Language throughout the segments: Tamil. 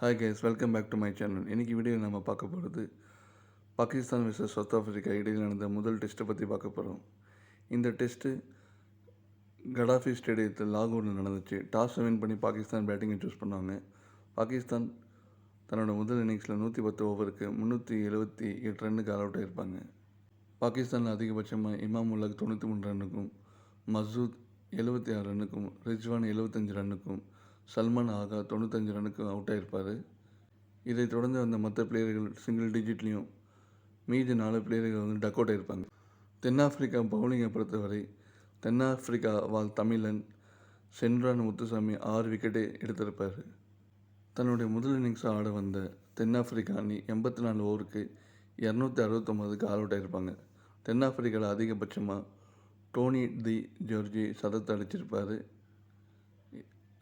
Hi guys welcome back to my channel இன்றைக்கி வீடியோ நம்ம பார்க்க போகிறது பாகிஸ்தான் விசஸ் சவுத் ஆஃப்ரிக்கா இடையில் நடந்த முதல் டெஸ்ட்டை பற்றி பார்க்க போகிறோம் இந்த டெஸ்ட்டு கடாஃபி ஸ்டேடியத்தில் லாகூரில் நடந்துச்சு. டாஸ் வின் பண்ணி பாகிஸ்தான் பேட்டிங்கை சூஸ் பண்ணாங்க. பாகிஸ்தான் தன்னோட முதல் இன்னிங்ஸில் நூற்றி பத்து ஓவருக்கு முந்நூற்றி எழுபத்தி எட்டு ரன்னுக்கு ஆல் அவுட் ஆயிருப்பாங்க. பாகிஸ்தானில் அதிகபட்சமாக இமாம் உலக் தொண்ணூற்றி மூணு ரன்னுக்கும் மசூத் எழுபத்தி ஆறு ரன்னுக்கும் ரிஜ்வான் எழுபத்தஞ்சு ரன்னுக்கும் சல்மான் ஆகா தொண்ணூத்தஞ்சு ரனுக்கு அவுட் ஆகிருப்பார் இதைத் தொடர்ந்து வந்த மற்ற பிளேயர்கள் சிங்கிள் டிஜிட்லேயும் மீதி நாலு பிளேயர்கள் வந்து டக் அவுட் ஆயிருப்பாங்க. தென்னாப்பிரிக்கா பவுலிங்கை பொறுத்தவரை தென்னாப்பிரிக்கா வாழ் தமிழன் சென்றான் முத்துசாமி ஆறு விக்கெட்டை எடுத்திருப்பார். தன்னுடைய முதல் இன்னிங்ஸை ஆட வந்த தென்னாப்பிரிக்கா அணி எண்பத்தி நாலு ஓவருக்கு இரநூத்தி அறுபத்தொம்போதுக்கு ஆல் அவுட் ஆகியிருப்பாங்க தென்னாப்பிரிக்காவில் அதிகபட்சமாக டோனி தி ஜோர்ஜி சதத்தை அடிச்சிருப்பார்.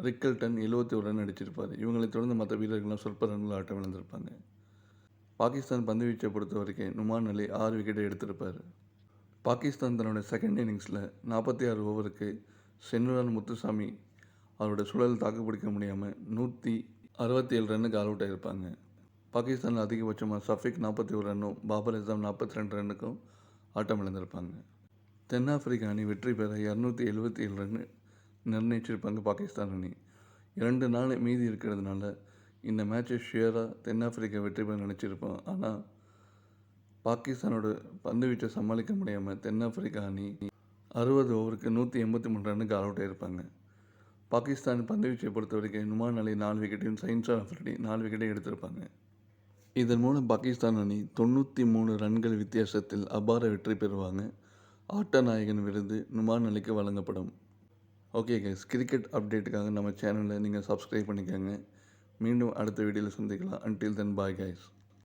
ரிக்கல்டன் எழுபத்தி ஒரு ரன் அடிச்சிருப்பார் இவங்களை தொடர்ந்து மற்ற வீரர்கள்லாம் சொற்ப ரன்கள் ஆட்டம் இழந்திருப்பாங்க. பாகிஸ்தான் பந்து வீச்சை பொறுத்த வரைக்கும் நுமான் அலி ஆறு விக்கெட்டை எடுத்திருப்பார். பாகிஸ்தான் தன்னுடைய செகண்ட் இன்னிங்ஸில் நாற்பத்தி ஆறு ஓவருக்கு சென்னுரான் முத்துசாமி அவரோட சுழல் தாக்கு பிடிக்க முடியாமல் நூற்றி அறுபத்தி ஏழு ரன்னுக்கு ஆல் அவுட் ஆகிருப்பாங்க பாகிஸ்தானில் அதிகபட்சமாக சஃபிக் நாற்பத்தி ஒரு ரன்னும் பாபர் அசாம் நாற்பத்தி ரெண்டு ரன்னுக்கும் ஆட்டம் இழந்திருப்பாங்க. தென்னாப்பிரிக்கா அணி வெற்றி பெற இரநூத்தி எழுபத்தி ஏழு ரன் நிர்ணயிச்சிருப்பாங்க பாகிஸ்தான் அணி. இரண்டு நாள் மீதி இருக்கிறதுனால இந்த மேட்சை ஷியராக தென்னாப்பிரிக்கா வெற்றி பெற நினச்சிருப்போம் ஆனால் பாகிஸ்தானோட பந்து வீச்சை சமாளிக்க முடியாமல் தென்னாப்பிரிக்கா அணி அறுபது ஓவருக்கு நூற்றி எண்பத்தி மூணு ரன்னுக்கு ஆல் அவுட் ஆயிருப்பாங்க. பாகிஸ்தான் பந்து வீச்சை பொறுத்த வரைக்கும் நுமான் அலி நாலு விக்கெட்டையும் சயின்ஸா அஃப்ரிடி நாலு விக்கெட்டையும் எடுத்திருப்பாங்க. இதன் மூலம் பாகிஸ்தான் அணி தொண்ணூற்றி மூணு ரன்கள் வித்தியாசத்தில் அபார வெற்றி பெறுவாங்க. ஆட்ட நாயகன் விருது நுமான் அலிக்கு வழங்கப்படும். ஓகே கைஸ் கிரிக்கெட் அப்டேட்டுக்காக நம்ம சேனலை நீங்கள் சப்ஸ்கிரைப் பண்ணிக்கோங்க. மீண்டும் அடுத்த வீடியோவில் சந்திக்கலாம். Until then bye guys